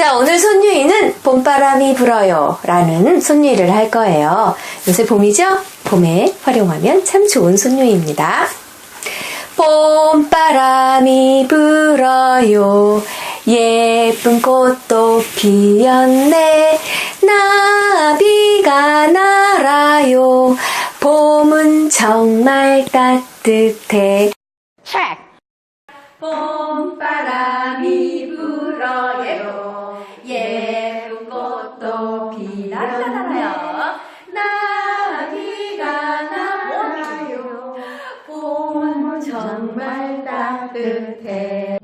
자, 오늘 손유이는 봄바람이 불어요 라는 손유이를 할 거예요. 요새 봄이죠? 봄에 활용하면 참 좋은 손유이입니다. 봄바람이 불어요. 예쁜 꽃도 피었네. 나비가 날아요. 봄은 정말 따뜻해. 봄바람이 꽃도 피날라요. 나비가 날아요. 봄은 정말 따뜻해.